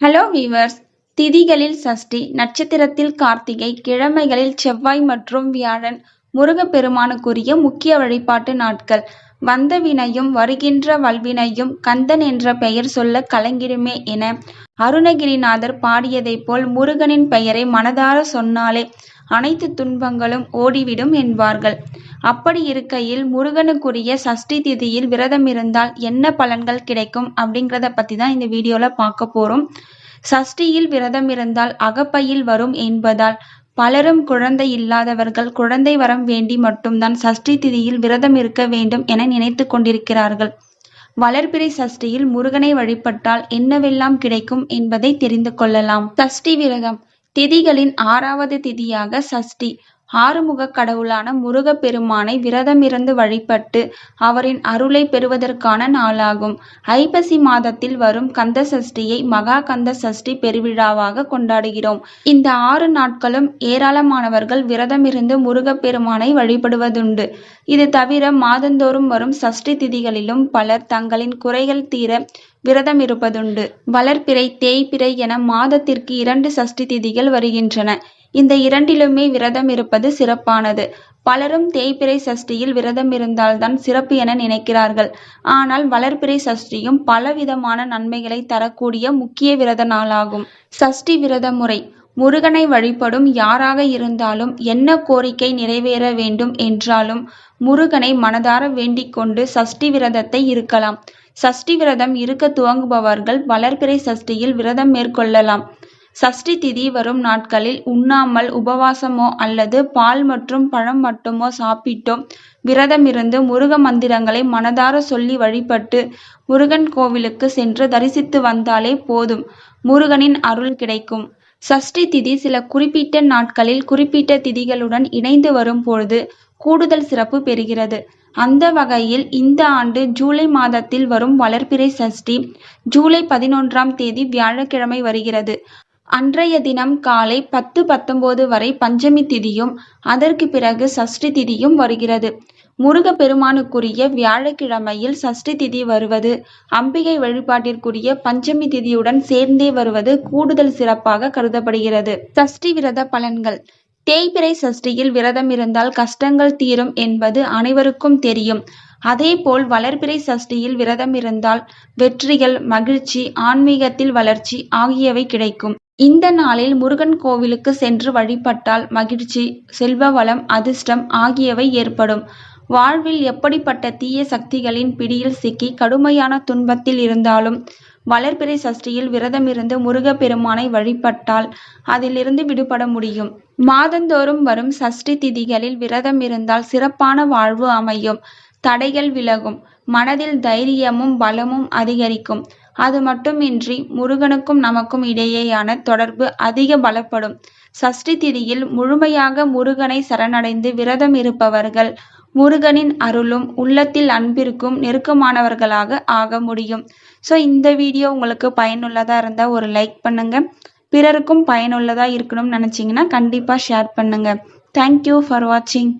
Hello viewers திதிகளில் Sashti நட்சத்திரத்தில் கார்த்திகை கிழமைகளில் செவ்வாய் மற்றும் வியாழன் முருகப்பெருமானுக்குரிய முக்கிய வழிபாட்டு நாட்கள். வந்த வினையும் வருகின்ற வல்வினையும் கந்தன் என்ற பெயர் சொல்ல கலங்கிடுமே என அருணகிரிநாதர் பாடியதைப் போல் முருகனின் பெயரை மனதார சொன்னாலே அனைத்து துன்பங்களும் ஓடிவிடும் என்பார்கள். அப்படி இருக்கையில் முருகனுக்குரிய சஷ்டி திதியில் விரதம் இருந்தால் என்ன பலன்கள் கிடைக்கும் அப்படிங்கிறத பற்றி தான் இந்த வீடியோவில் பார்க்க போகிறோம் சஷ்டியில் விரதம் இருந்தால் அகப்பையில் வரும் என்பதால் பலரும் குழந்தை இல்லாதவர்கள் குழந்தை வரம் வேண்டி மட்டும்தான் சஷ்டி திதியில் விரதம் இருக்க வேண்டும் என நினைத்து கொண்டிருக்கிறார்கள். வளர்பிறை சஷ்டியில் முருகனை வழிபட்டால் என்னவெல்லாம் கிடைக்கும் என்பதை தெரிந்து கொள்ளலாம். சஷ்டி விரதம் திதிகளின் ஆறாவது திதியாக சஷ்டி ஆறுமுகக் கடவுளான முருகப்பெருமானை விரதமிருந்து வழிபட்டு அவரின் அருளை பெறுவதற்கான நாளாகும். ஐப்பசி மாதத்தில் வரும் கந்த சஷ்டியை மகா கந்த சஷ்டி பெருவிழாவாக கொண்டாடுகிறோம். இந்த ஆறு நாட்களும் ஏராளமானவர்கள் விரதமிருந்து முருகப்பெருமானை வழிபடுவதுண்டு. இது தவிர மாதந்தோறும் வரும் சஷ்டி திதிகளிலும் பலர் தங்களின் குறைகள் தீர விரதம் இருப்பதுண்டு. வளர்பிறை தேய்பிறை என மாதத்திற்கு இரண்டு சஷ்டி திதிகள் வருகின்றன. இந்த இரண்டிலுமே விரதம் இருப்பது சிறப்பானது. பலரும் தேய்பிறை சஷ்டியில் விரதம் இருந்தால்தான் சிறப்பு என நினைக்கிறார்கள். ஆனால் வளர்பிறை சஷ்டியும் பலவிதமான நன்மைகளை தரக்கூடிய முக்கிய விரத நாளாகும். சஷ்டி விரத முறை முருகனை வழிபடும் யாராக இருந்தாலும் என்ன கோரிக்கை நிறைவேற வேண்டும் என்றாலும் முருகனை மனதார வேண்டிக் கொண்டு சஷ்டி விரதத்தை இருக்கலாம். சஷ்டி விரதம் இருக்க துவங்குபவர்கள் வளர்பிறை சஷ்டியில் விரதம் மேற்கொள்ளலாம். சஷ்டி திதி வரும் நாட்களில் உண்ணாமல் உபவாசமோ அல்லது பால் மற்றும் பழம் மட்டுமோ சாப்பிட்டோ விரதமிருந்து முருக மந்திரங்களை மனதார சொல்லி வழிபட்டு முருகன் கோவிலுக்கு சென்று தரிசித்து வந்தாலே போதும் முருகனின் அருள் கிடைக்கும். சஷ்டி திதி சில குறிப்பிட்ட நாட்களில் குறிப்பிட்ட திதிகளுடன் இணைந்து வரும் பொழுது கூடுதல் சிறப்பு பெறுகிறது. அந்த வகையில் இந்த ஆண்டு ஜூலை மாதத்தில் வரும் வளர்பிறை சஷ்டி ஜூலை பதினொன்றாம் தேதி வியாழக்கிழமை வருகிறது. அன்றைய தினம் காலை பத்து பத்தொன்பது வரை பஞ்சமி திதியும் அதற்கு பிறகு சஷ்டி திதியும் வருகிறது. முருகப்பெருமானுக்குரிய வியாழக்கிழமையில் சஷ்டி திதி வருவது அம்பிகை வழிபாட்டிற்குரிய பஞ்சமி திதியுடன் சேர்ந்தே வருவது கூடுதல் சிறப்பாக கருதப்படுகிறது. சஷ்டி விரத பலன்கள் தேய்பிரை சஷ்டியில் விரதம் இருந்தால் கஷ்டங்கள் தீரும் என்பது அனைவருக்கும் தெரியும். அதேபோல் வளர்பிறை சஷ்டியில் விரதம் இருந்தால் வெற்றிகள் மகிழ்ச்சி ஆன்மீகத்தில் வளர்ச்சி ஆகியவை கிடைக்கும். இந்த நாளில் முருகன் கோவிலுக்கு சென்று வழிபட்டால் மகிழ்ச்சி செல்வ வளம் அதிர்ஷ்டம் ஆகியவை ஏற்படும். வாழ்வில் எப்படிப்பட்ட தீய சக்திகளின் பிடியில் சிக்கி கடுமையான துன்பத்தில் இருந்தாலும் வளர்பிறை சஷ்டியில் விரதமிருந்து முருகப்பெருமானை வழிபட்டால் அதிலிருந்து விடுபட முடியும். மாதந்தோறும் வரும் சஷ்டி திதிகளில் விரதம் இருந்தால் சிறப்பான வாழ்வு அமையும். தடைகள் விலகும். மனதில் தைரியமும் பலமும் அதிகரிக்கும். அது மட்டுமின்றி முருகனுக்கும் நமக்கும் இடையேயான தொடர்பு அதிக பலப்படும். சஷ்டி திதியில் முழுமையாக முருகனை சரணடைந்து விரதம் இருப்பவர்கள் முருகனின் அருளும் உள்ளத்தில் அன்பிற்கும் நெருக்கமானவர்களாக ஆக முடியும். ஸோ இந்த வீடியோ உங்களுக்கு பயனுள்ளதா இருந்தால் ஒரு லைக் பண்ணுங்க. பிறருக்கும் பயனுள்ளதா இருக்கணும்னு நினச்சிங்கன்னா கண்டிப்பாக ஷேர் பண்ணுங்க. தேங்க் யூ ஃபார் வாட்சிங்.